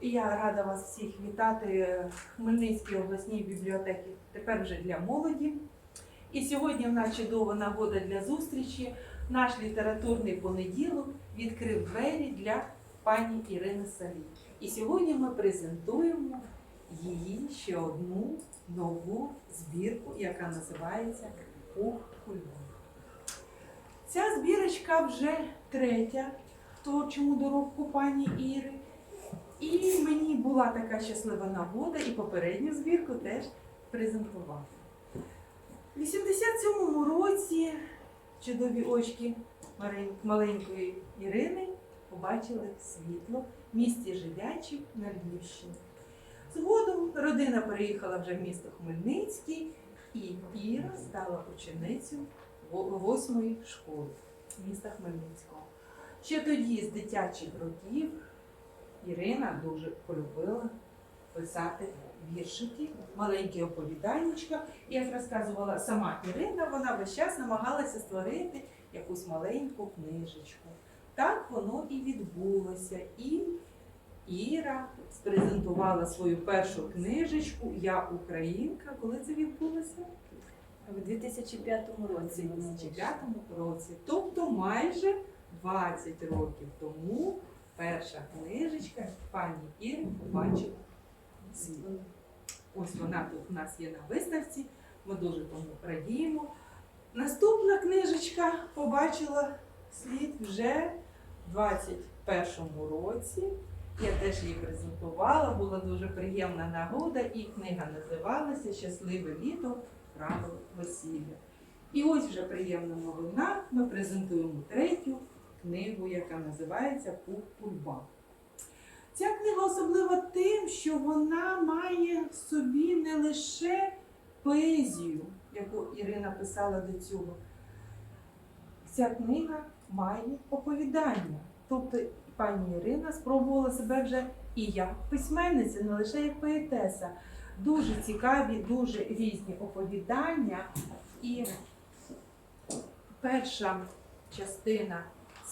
Я рада вас всіх вітати в Хмельницькій обласній бібліотеці, тепер вже для молоді. І сьогодні в нас чудова нагода для зустрічі. Наш літературний понеділок відкрив двері для пані Ірини Салі. І сьогодні ми презентуємо її ще одну нову збірку, яка називається «Пух кульбух». Ця збірочка вже третя в творчому доробку пані Іри. І мені була така щаслива нагода і попередню збірку теж презентувати. У 87-му році чудові очки маленької Ірини побачили світло в місті Жилячі на Львівщині. Згодом родина переїхала вже в місто Хмельницький, і Іра стала ученицею восьмої школи міста Хмельницького. Ще тоді, з дитячих років, Ірина дуже полюбила писати віршики, маленькі оповіданнячка. І як розказувала сама Ірина, вона весь час намагалася створити якусь маленьку книжечку. Так воно і відбулося. І Іра спрезентувала свою першу книжечку Я Українка. Коли це відбулося? У 2005 У році. 2005 році. Тобто майже 20 років тому перша книжечка пані Іри побачила світ. Ось вона тут у нас є на виставці. Ми дуже тому радіємо. Наступна книжечка побачила світ вже в 21-му році. Я теж її презентувала, була дуже приємна нагода, і книга називалася Щасливе літо правил весілля. І ось вже приємна новина. Ми презентуємо третю книгу, яка називається Пух Пульба. Ця книга особлива тим, що вона має в собі не лише поезію, яку Ірина писала до цього. Ця книга має оповідання. Тобто пані Ірина спробувала себе вже і як письменниця, не лише як поетеса. Дуже цікаві, дуже різні оповідання. І перша частина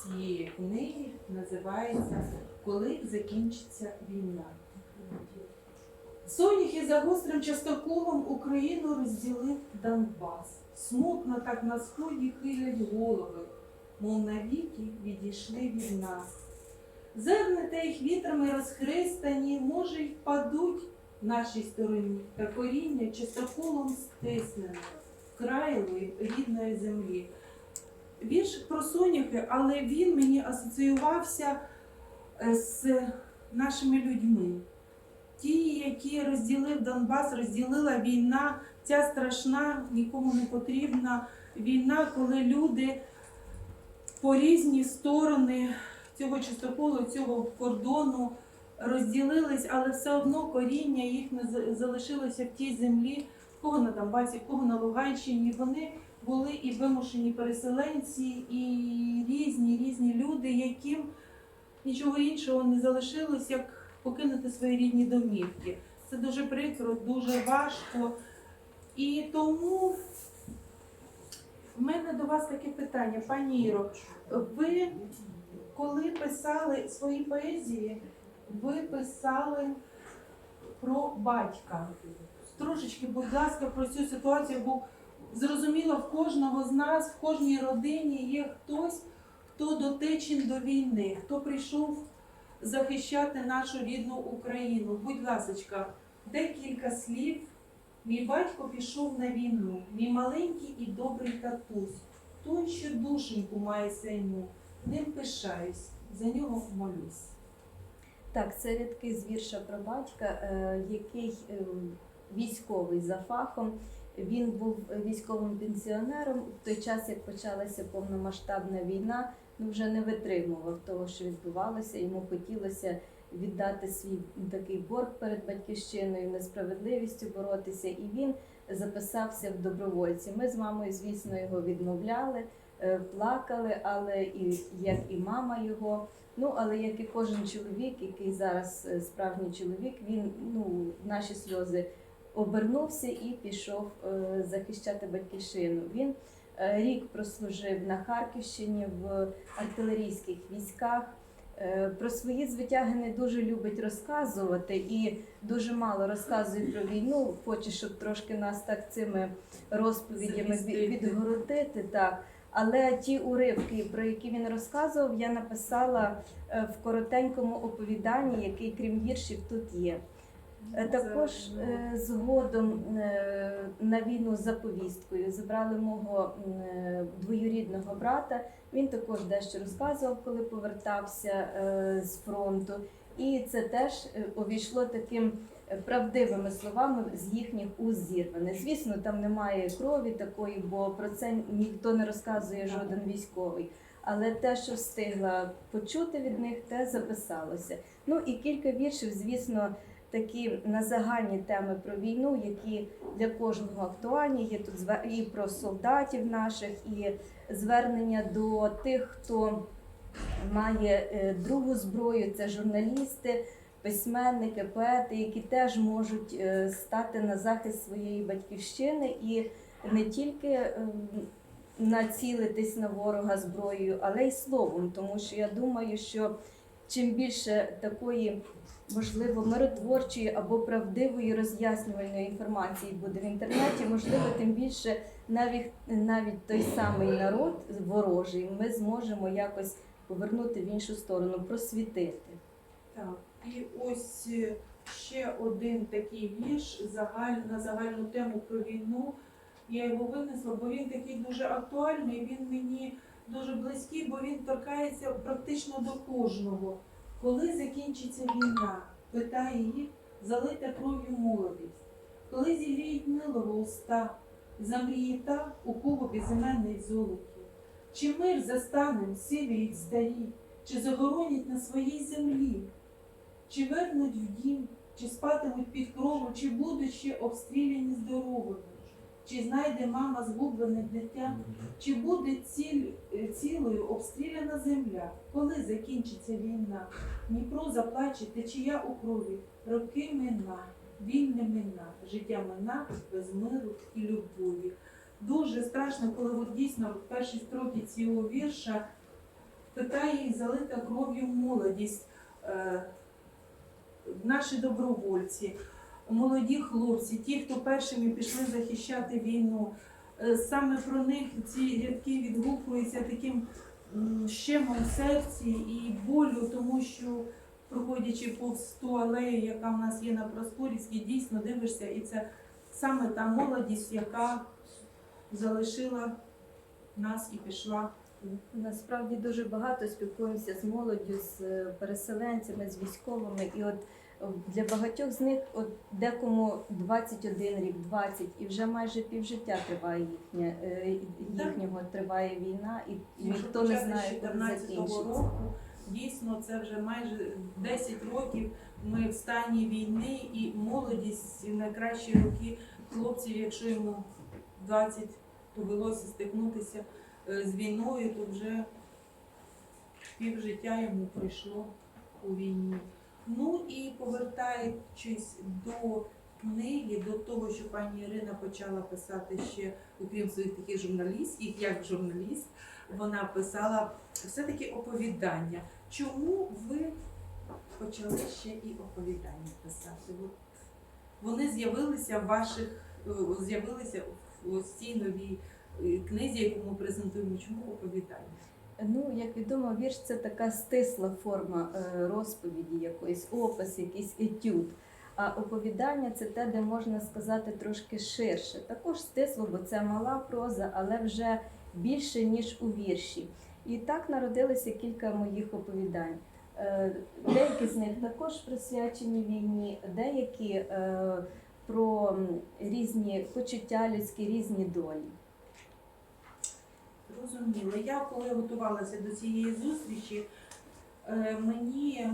цієї книги називається Коли закінчиться війна. Соняхи за гострим частоколом Україну розділив Донбас. Смутно так на сході хилять голови, мов навіки відійшли від нас. Зерни та їх вітрами розхристані, може, й впадуть нашій стороні, та коріння частоколом стиснене, крайлої рідної землі. Вірш про соняхи, але він мені асоціювався е, з нашими людьми. Ті, які розділив Донбас, розділила війна, ця страшна, нікому не потрібна війна, коли люди по різні сторони цього чистоколу, цього кордону розділились, але все одно коріння їх не залишилося в тій землі, кого на Донбасі, кого на Луганщині. Вони були і вимушені переселенці, і різні різні люди, яким нічого іншого не залишилось, як покинути свої рідні домівки. Це дуже прикро, дуже важко. І тому в мене до вас таке питання, пані Іро. Ви коли писали свої поезії, ви писали про батька. Трошечки, будь ласка, про цю ситуацію, бо зрозуміло, в кожного з нас, в кожній родині є хтось, хто дотичен до війни, хто прийшов захищати нашу рідну Україну. Будь ласка, декілька слів. Мій батько пішов на війну, мій маленький і добрий татусь, той, що душеньку має синю, ним пишаюсь, за нього молюсь. Так, це рядки з вірша про батька, е, який е, військовий за фахом. Він був військовим пенсіонером в той час, як почалася повномасштабна війна, ну вже не витримував того, що відбувалося. Йому хотілося віддати свій такий борг перед батьківщиною, несправедливістю боротися, і він записався в добровольці. Ми з мамою, звісно, його відмовляли, е, плакали, але і як і мама його. Ну, але як і кожен чоловік, який зараз е, справжній чоловік, він ну наші сльози обернувся і пішов е, захищати батьківщину. Він е, рік прослужив на Харківщині в артилерійських військах. Е, Про свої звитяги не дуже любить розказувати і дуже мало розказує про війну. Хоче, щоб трошки нас так цими розповідями від- відгородити. Так. Але ті уривки, про які він розказував, я написала в коротенькому оповіданні, який, крім віршів, тут є. Е, Також е, згодом е, на війну за повісткою забрали мого двоюрідного брата. Він також дещо розказував, коли повертався з фронту. І це теж увійшло таким правдивими словами з їхніх уст зірване. Звісно, там немає крові такої, бо про це ніхто не розказує жоден військовий. Але те, що встигла почути від них, те записалося. Ну і кілька віршів, звісно, такі на загальні теми про війну, які для кожного актуальні. Є тут і про солдатів наших, і звернення до тих, хто має е, другу зброю, це журналісти, письменники, поети, які теж можуть е, стати на захист своєї батьківщини і не тільки ем, націлитись на ворога зброєю, але й словом, тому що я думаю, що чим більше такої можливо миротворчої або правдивої роз'яснювальної інформації буде в інтернеті, можливо, тим більше навіть навіть той самий народ ворожий ми зможемо якось повернути в іншу сторону, просвітити. Так, і ось е, ще один такий вірш загаль, на загальну тему про війну. Я його винесла, бо він такий дуже актуальний, він мені дуже близький, бо він торкається практично до кожного. Коли закінчиться війна, питає їх, залита кров'ю молодість. Коли зігріють милого уста, замріє та, у кого безіменний золоті. Чи мир застанем сиві й старі, чи загоронять на своїй землі? Чи вернуть в дім, чи спатимуть під крову, чи будуть ще обстріляні здоровими? Чи знайде мама згублене дитя, чи буде ціль, е, цілою обстріляна земля? Коли закінчиться війна? Дніпро заплаче, течія у крові, роки мина, війни мина, життя мина без миру і любові. Дуже страшно, коли от дійсно в першій строфі цього вірша питає їх залита кров'ю молодість. Е, наші добровольці, молоді хлопці, ті, хто першими пішли захищати війну. Е, Саме про них ці рядки відгукуються таким щемом в серці і болю, тому що проходячи повз ту алею, яка в нас є на Проскурівській, дійсно дивишся, і це саме та молодість, яка залишила нас і пішла. Насправді дуже багато спілкуємося з молоддю, з е, переселенцями, з військовими. І от для багатьох з них, от декому 21 рік, 20, і вже майже півжиття триває їхнє, е, їхнього триває війна, і, і ніхто не знає, коли 14-го закінчиться. року. Дійсно, це вже майже 10 років. Ми в стані війни і молодість найкращі роки хлопців, якщо йому 20 довелося стикнутися е, з війною, то вже пів життя йому пройшло у війні. Ну і повертаючись до книги, до того, що пані Ірина почала писати ще, окрім своїх таких журналістських, як журналіст, вона писала все-таки оповідання. Чому ви почали ще і оповідання писати? От Вони з'явилися в ваших, е, з'явилися в цій новій е, книзі, яку ми презентуємо. Чому оповідання? Ну, як відомо, вірш це така стисла форма е, розповіді, якоїсь опис, якийсь етюд. А оповідання це те, де можна сказати трошки ширше. Також стисло, бо це мала проза, але вже більше, ніж у вірші. І так народилося кілька моїх оповідань. Е, Деякі з них також присвячені війні, деякі е, про різні почуття людські, різні долі. Зрозуміло. Я коли готувалася до цієї зустрічі, е, мені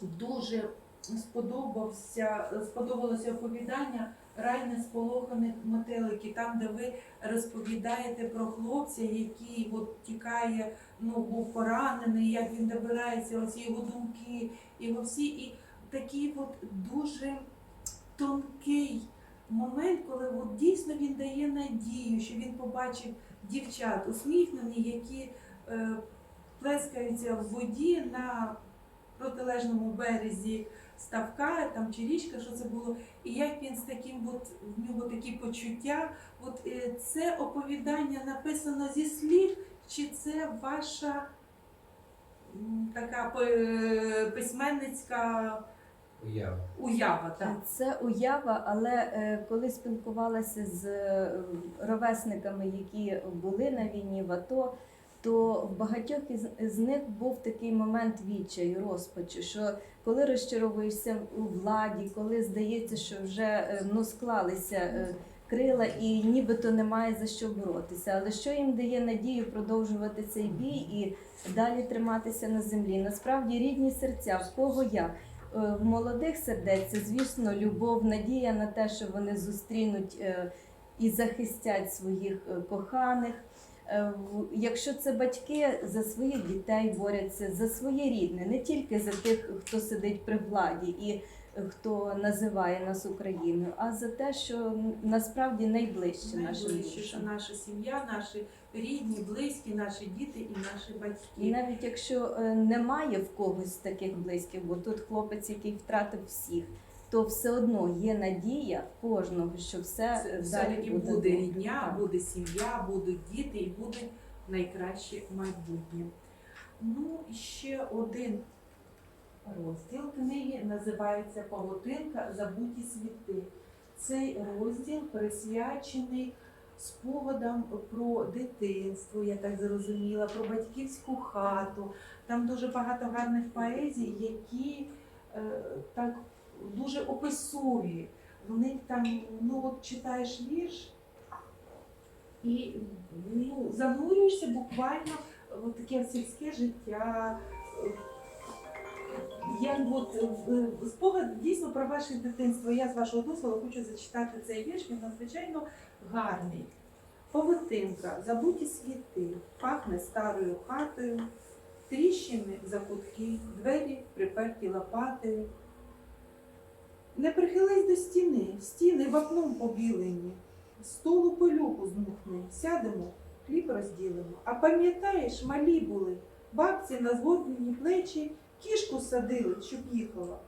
дуже сподобався, сподобалося оповідання Рай несполоханих метеликів, там, де ви розповідаєте про хлопця, який от тікає, ну був поранений, як він добирається, ось його думки, його всі, і такий от дуже тонкий момент, коли от дійсно він дає надію, що він побачив дівчат усміхнені, які е, плескаються в воді на протилежному березі ставка там чи річка, що це було, і як він з таким, от в нього такі почуття. От е, це оповідання написано зі слів, чи це ваша така письменницька Уява. уява? Так? Це уява, але е, коли спілкувалася з е, ровесниками, які були на війні в АТО, то в багатьох із, з них був такий момент відчаю, розпачу, що коли розчаровуєшся у владі, коли здається, що вже е, ну, склалися е, крила і нібито немає за що боротися. Але що їм дає надію продовжувати цей бій і далі триматися на землі? Насправді рідні серця, в кого як. Е, В молодих сердець, це, звісно, любов, надія на те, що вони зустрінуть е, і захистять своїх е, коханих. Е, Якщо це батьки за своїх дітей борються, за своє рідне, не тільки за тих, хто сидить при владі і хто називає нас Україною, а за те, що насправді найближче нашим Найближче, що душам. наша сім'я, наші рідні, близькі, наші діти і наші І батьки. навіть якщо е, немає в когось таких близьких, бо тут хлопець, який втратив всіх, то все одно є надія в кожного, що все все-таки буде добре. рідня, Так. буде сім'я, будуть діти і буде найкраще майбутнє. Ну, і ще один розділ книги називається Павутинка Забуті світи. Цей розділ присвячений спогадам про дитинство, я так зрозуміла, про батьківську хату. Там дуже багато гарних поезій, які е, так дуже описові. В них там, ну от читаєш вірш і ну, занурюєшся буквально в таке сільське життя. Як от спогад дійсно про ваше дитинство. Я з вашого дозволу хочу зачитати цей вірш, він надзвичайно гарний. Павутинка, забуті світи, пахне старою хатою, тріщини закутки, двері приперті лопатою. Не прихились до стіни, стіни вапном побілені, столу пилюку змухни, сядемо, хліб розділимо. А пам'ятаєш, малі були, бабці на згорблені плечі кішку садили, щоб їхала.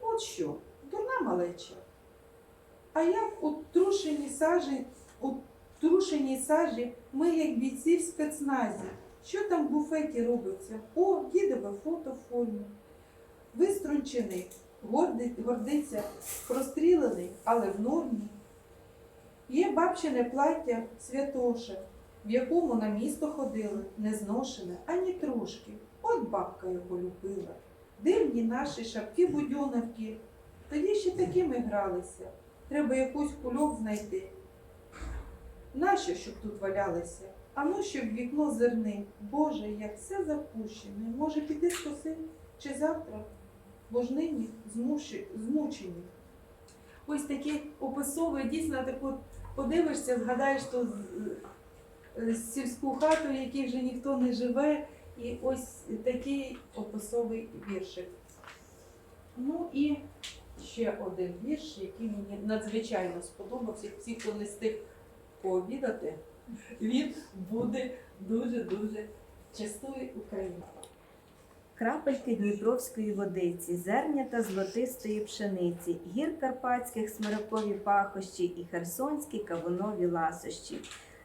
От що, дурна малеча. А як у трушеній сажі, у трушеній сажі ми, як бійці в спецназі, що там в буфеті робиться? О, дідове фото в формі. Виструнчений, гордиться, прострілений, але в нормі. Є бабчине плаття святоше, в якому на місто ходили, не зношене ані трошки. От бабка його любила. Дивні наші шапки будьоновки. Тоді ще такими гралися. Треба якусь кульок знайти. Нащо, щоб тут валялися? А ну, щоб вікно зерни. Боже, як все запущене. Може піти скоси? Чи завтра? Бо ж нині змуші- змучені. Ось такі описові, дійсно, так от подивишся, згадаєш ту е, сільську хату, в якій вже ніхто не живе. І ось такий описовий віршик. Ну і ще один вірш, який мені надзвичайно сподобався. Всі, хто не встиг пообідати, він буде дуже-дуже частою Україною. Крапельки дніпровської водиці, зернята злотистої пшениці, гір карпатських смиракові пахощі і херсонські кавунові ласощі.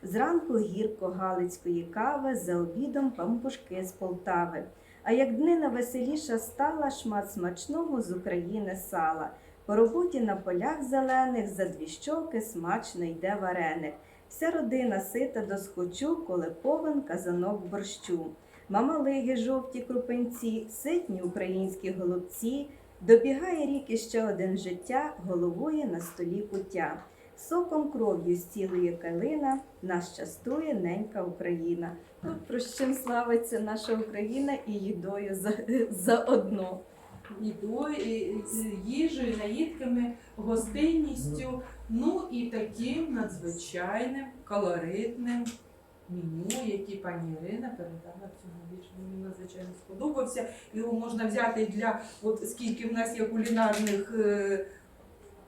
Зранку гірко галицької кави, за обідом пампушки з Полтави. А як днина веселіша стала, шмат смачного з України сала. По роботі на полях зелених за дві щоки смачно йде вареник. Вся родина сита до схочу, коли повен казанок борщу. Мамалиги жовті крупинці, ситні українські голубці, добігає рік іще один життя, головує на столі пуття. Соком кров'ю зцілує калина, нас частує ненька Україна. От про чим славиться наша Україна і їдою за, заодно. Їдою, їжею, наїдками, гостинністю, ну і таким надзвичайним колоритним меню, який пані Ірина передала в цьому вірші. Мені надзвичайно сподобався. Його можна взяти для, от скільки в нас є кулінарних е,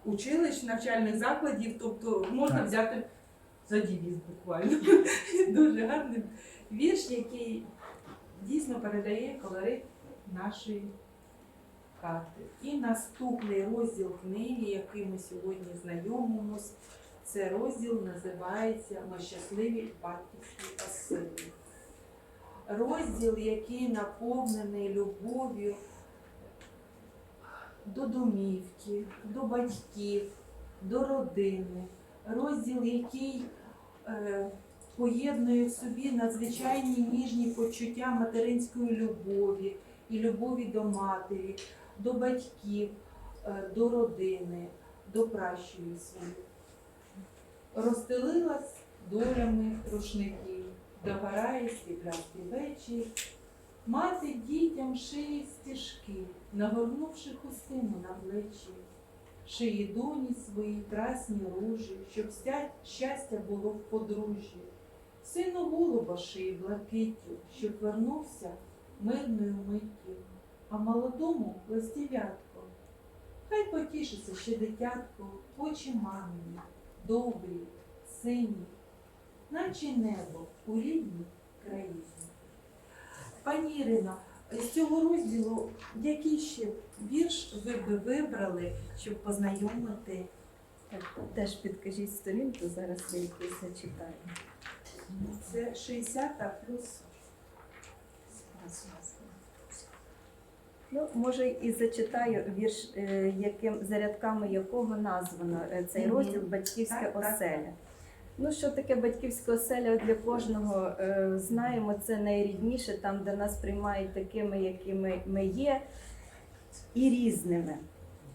училищ, навчальних закладів, тобто можна Так. взяти за дівіз буквально. Дуже гарний вірш, який дійсно передає колорит нашої карти. І наступний розділ книги, який ми сьогодні знайомимось, це розділ називається Ми щасливі батьківські оселі. Розділ, який наповнений любов'ю до домівки, до батьків, до родини. Розділ, який е, поєднує в собі надзвичайні ніжні почуття материнської любові і любові до матері, до батьків, е, до родини, до пращої своїх. Розстелилась долями рушників, догорає світлястий вечір. Мати дітям шиє стежки, нагорнувши хустину на плечі, шиє доні свої красні ружі, щоб щастя було в подружжі. Сину голуба шиє блакиттю, щоб вернувся мирною миттю, а молодому ластівятко. Хай потішиться ще дитятко, очі мамині, добрі, сині, наче небо у рідній країні. Пані Ірино, з цього розділу який ще вірш ви би вибрали, щоб познайомити? Так, теж підкажіть сторінку, зараз я якийсь зачитаю. Це 60 плюс. Ну, може, і зачитаю вірш, е, яким за рядками якого названо е, цей розділ Батьківська Так, так. оселя. Ну, що таке батьківська оселя для кожного е, знаємо, це найрідніше, там, де нас приймають такими, якими ми є, і різними.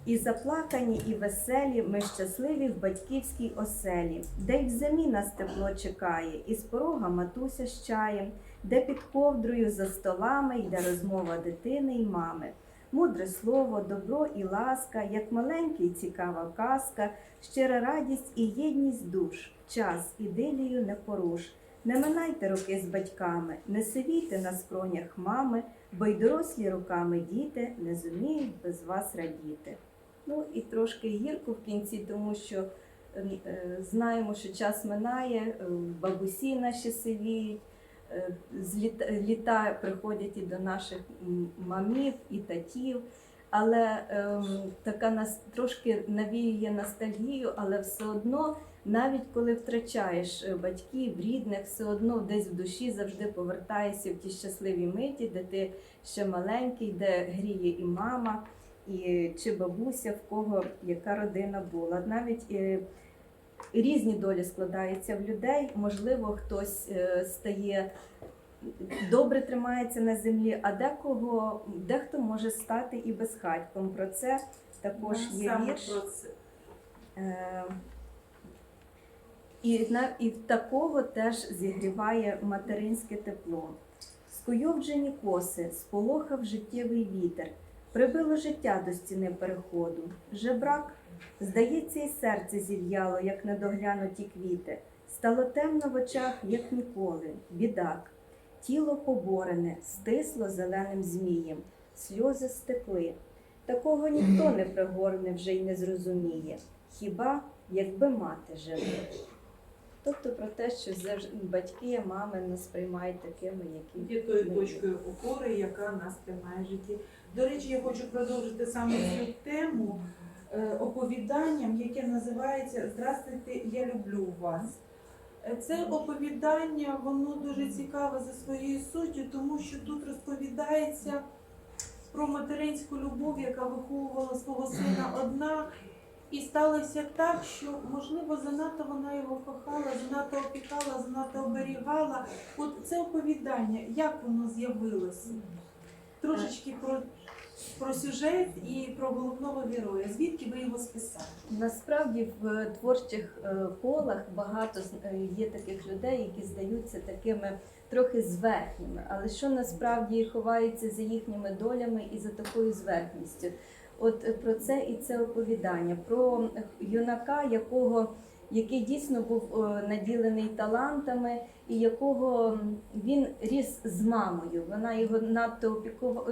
І заплакані, і веселі, ми щасливі в батьківській оселі, де й в зимі нас тепло чекає, і з порога матуся з чаєм, де під ковдрою за столами йде розмова дитини й мами. Мудре слово, добро і ласка, як маленький цікава казка, щира радість і єдність душ, час ідилію не поруш. Не минайте роки з батьками, не сивійте на скронях мами, бо й дорослі руками діти не зуміють без вас радіти. Ну і трошки гірко в кінці, тому що е, е, знаємо, що час минає, е, бабусі наші сивіють, літа, літа приходять і до наших мамів і татів. Але ем, така нас трошки навіює ностальгію, але все одно, навіть коли втрачаєш е, батьків, рідних, все одно десь в душі завжди повертаєшся в ті щасливі миті, де ти ще маленький, де гріє і мама, і чи бабуся, в кого яка родина була. Навіть е, різні долі складаються в людей. Можливо, хтось е, стає добре тримається на землі, а декого дехто може стати і безхатьком. Про це також є Саме вірш. про це. Е, І, на, і в такого теж зігріває материнське тепло. Скуйовджені коси, сполохав життєвий вітер, прибило життя до стіни переходу. Жебрак, здається, і серце зів'яло, як недоглянуті квіти. Стало темно в очах, як ніколи, бідак. Тіло поборене, стисло зеленим змієм, сльози стекли. Такого ніхто не пригорне вже й не зрозуміє. Хіба якби мати жила? Тобто про те, що завжди батьки, мами нас приймають такими, які Є тою точкою опори, яка нас тримає в житті. До речі, я хочу продовжити саме цю тему оповіданням, яке називається Здравствуйте, я люблю вас. Е, Це оповідання, воно дуже цікаве за своєю суттю, тому що тут розповідається про материнську любов, яка виховувала свого сина одна. І сталося так, що можливо занадто вона його кохала, занадто опікала, занадто оберігала. От це оповідання, як воно з'явилося? Трошечки про, про сюжет і про головного героя. Звідки ви його списали? Насправді в творчих е, колах багато е, є таких людей, які здаються такими трохи зверхніми, але що насправді ховається за їхніми долями і за такою зверхністю. От е, про це і це оповідання про юнака, якого який дійсно був е, наділений талантами, і якого він ріс з мамою. Вона його надто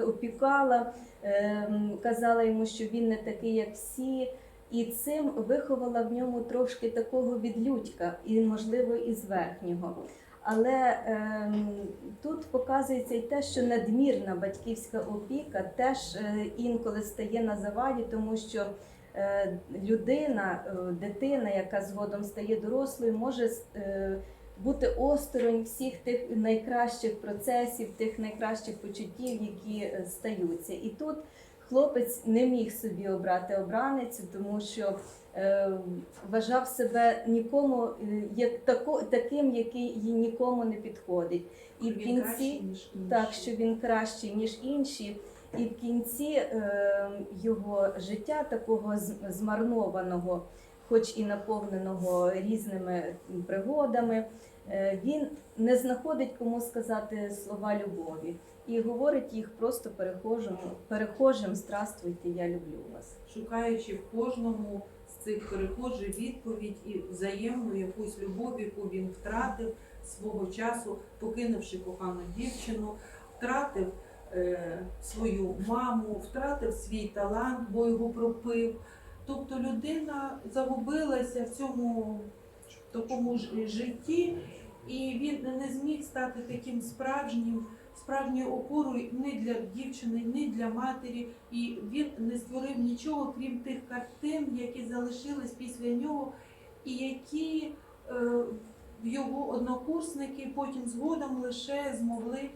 опікала, ем, казала йому, що він не такий, як всі. І цим виховала в ньому трошки такого відлюдька, і, можливо, і з верхнього. Але ем, тут показується і те, що надмірна батьківська опіка теж е, інколи стає на заваді, тому що е, людина, е, дитина, яка згодом стає дорослою, може е, бути осторонь всіх тих найкращих процесів, тих найкращих почуттів, які е, стаються. І тут хлопець не міг собі обрати обраницю, тому що е, вважав себе нікому е, як тако, таким, який їй нікому не підходить. І в кінці так, що він кращий, ніж інші. І в кінці е, його життя такого змарнованого, хоч і наповненого різними пригодами, е, він не знаходить кому сказати слова любові і говорить їх просто перехожим, перехожим Здравствуйте, я люблю вас. шукаючи в кожному з цих перехожих відповідь і взаємну якусь любов, яку він втратив свого часу, покинувши кохану дівчину, втратив свою маму, втратив свій талант, бо його пропив. Тобто людина загубилася в цьому такому житті, і він не зміг стати таким справжнім, справжньою опорою не для дівчини, не для матері. І він не створив нічого, крім тих картин, які залишились після нього, і які е, його однокурсники потім згодом лише змогли е,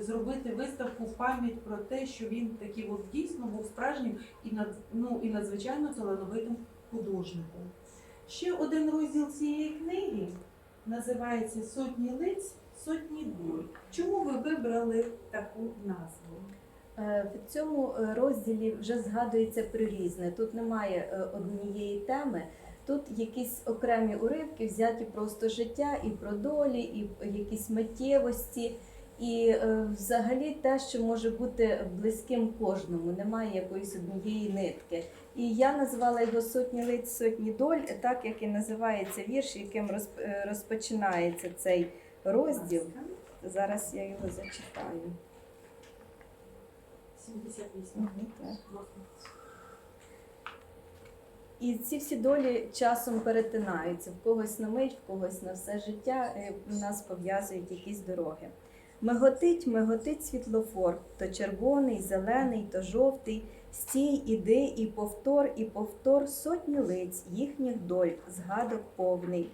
зробити виставку в пам'ять про те, що він такий от дійсно був справжнім і над, ну, і надзвичайно талановитим художником. Ще один розділ цієї книги називається Сотні лиць, сотні доль. Чому ви вибрали таку назву? Е, В цьому е, розділі вже згадується прирізне. Тут немає е, однієї теми. Тут якісь окремі уривки взяті просто життя і про долі, і якісь миттєвості, і е, взагалі те, що може бути близьким кожному, немає якоїсь однієї нитки. І я назвала його сотні лиць, сотні доль, так як і називається вірш, яким е, розпочинається цей розділ. Зараз я його зачитаю. 78. Мгм, так. І ці всі долі часом перетинаються. В когось на мить, в когось на все життя е, нас пов'язують якісь дороги. Миготить, миготить світлофор, то червоний, зелений, то жовтий. Стій, іди, і повтор, і повтор сотні лиць їхніх доль, згадок повний.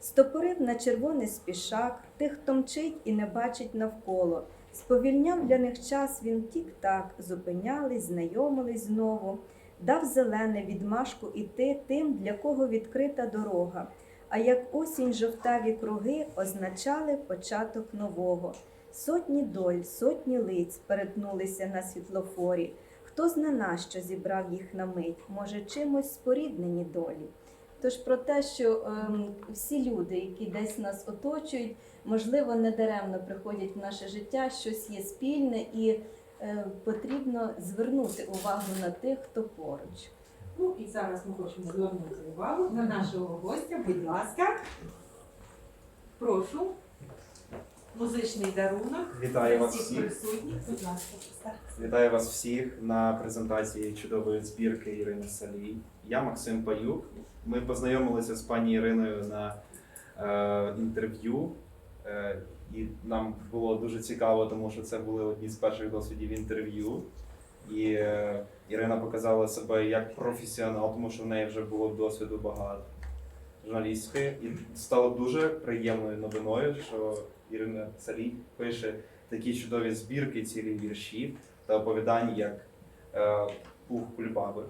Стопорив на червоний спішак, тих, хто мчить і не бачить навколо. Сповільняв для них час він тік-так, зупинялись, знайомились знову дав зелене відмашку іти тим, для кого відкрита дорога. А як осінь жовтаві круги означали початок нового. Сотні доль, сотні лиць перетнулися на світлофорі. Хто зна на що зібрав їх на мить, може чимось споріднені долі. Тож про те, що ем, всі люди, які десь нас оточують, можливо, недаремно приходять в наше життя, щось є спільне і е, потрібно звернути увагу на тих, хто поруч. Ну і зараз ми хочемо звернути увагу на нашого гостя. Будь ласка, прошу. Музичний дарунок. Вітаю для вас всіх всіх. присутніх. Будь ласка, поставте. Вітаю вас всіх на презентації чудової збірки Ірини Салій. Я Максим Паюк. Ми познайомилися з пані Іриною на е, інтерв'ю, е, і нам було дуже цікаво, тому що це були одні з перших досвідів інтерв'ю. І е, Ірина показала себе як професіонал, тому що в неї вже було досвіду багато журналістської. І стало дуже приємною новиною, що Ірина Салій пише такі чудові збірки, цілі вірші та оповідань, як е, Пух Кульбаби.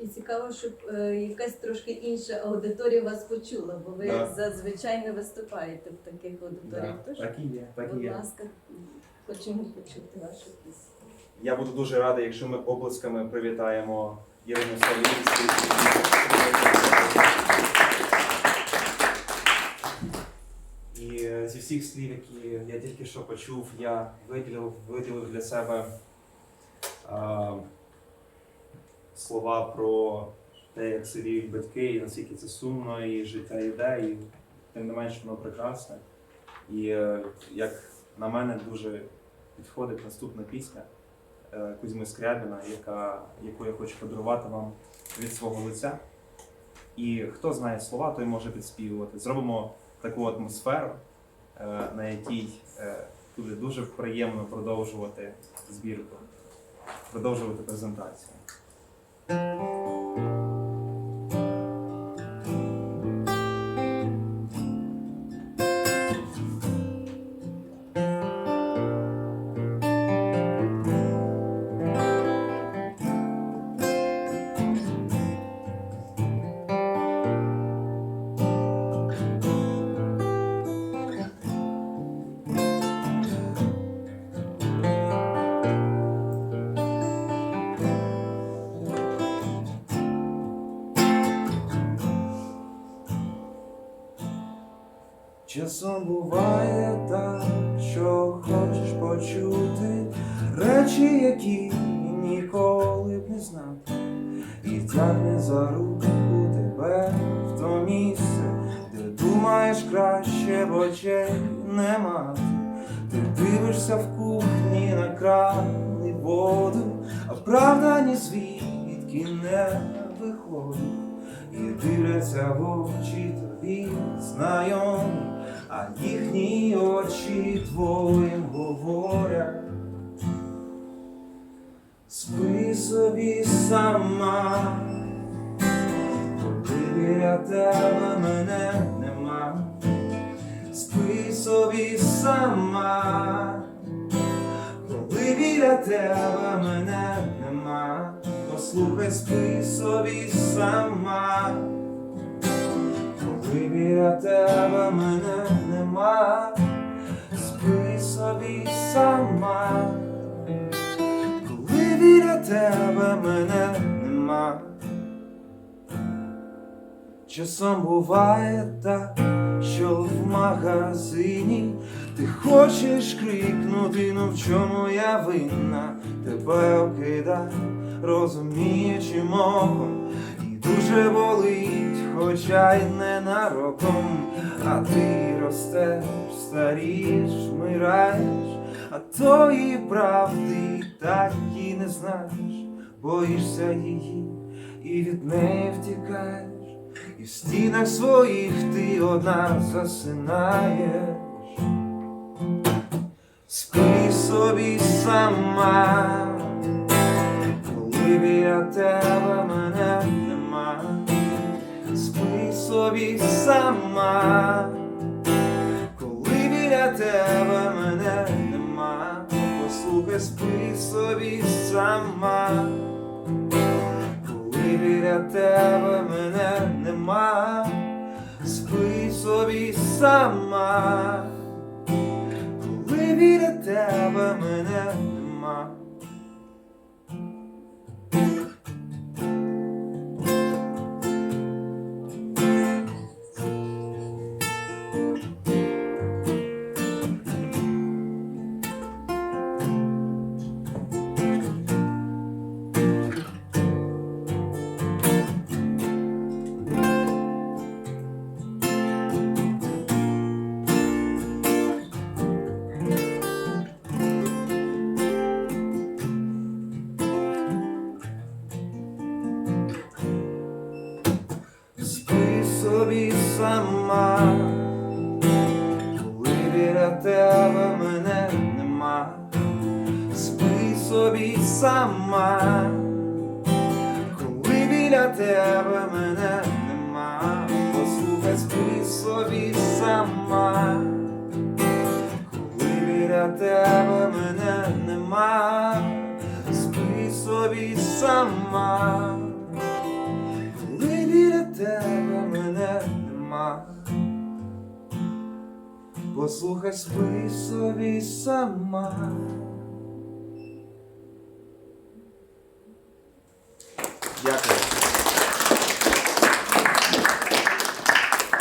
І цікаво, щоб е, якась трошки інша аудиторія вас почула, бо ви Да. зазвичай не виступаєте в таких аудиторіях. Тож, Так і є, так і будь є. ласка, хочемо почути вашу пісню. Я буду дуже радий, якщо ми оплесками привітаємо Ірину Салій. І е, зі всіх слів, які я тільки що почув, я виділив, виділив для себе а, слова про те, як сиріють батьки, і наскільки це сумно, і життя йде, і тим не менш воно прекрасне. І е, як на мене дуже підходить наступна пісня е, Кузьми Скрябіна, яка, яку я хочу подарувати вам від свого лиця. І хто знає слова, той може підспівувати. Зробимо таку атмосферу на якій е, буде дуже приємно продовжувати збірку, продовжувати презентацію. Почути речі, які ніколи б не знав, і тягне за руку тебе в то місце, де думаєш краще в очей нема. Ти дивишся в кухні на кран і воду, а правда ні звідки не виходить. І дивляться в очі тобі знайомі, а їхні очі твоїм говорять. Спи собі сама, коли біля тебе мене нема. Спи собі сама, коли біля тебе мене нема. Послухай, спи собі сама, коли біля тебе мене нема, спи собі сама, коли біля тебе мене нема. Часом буває так, що в магазині ти хочеш крикнути, ну в чому я винна, тебе окидай, розуміючи мохом, і дуже болить, хоча й ненароком, а ти ростеш, старієш, вмираєш, а тої правди так і не знаєш, боїшся її і від неї втікаєш. І в стінах своїх ти одна засинаєш. Спи собі сама, коли біля тебе мене нема. Спи собі сама, коли біля тебе мене нема. Послухай, спи собі сама. Коли біля тебе мене нема, спи собі сама, коли біля тебе мене Собі сама, коли біля тебе мене нема. Спи собі сама, коли біля тебе мене нема. Послухай, спи собі сама, коли біля тебе мене нема. Спи собі сама Послухай, свої собі сама,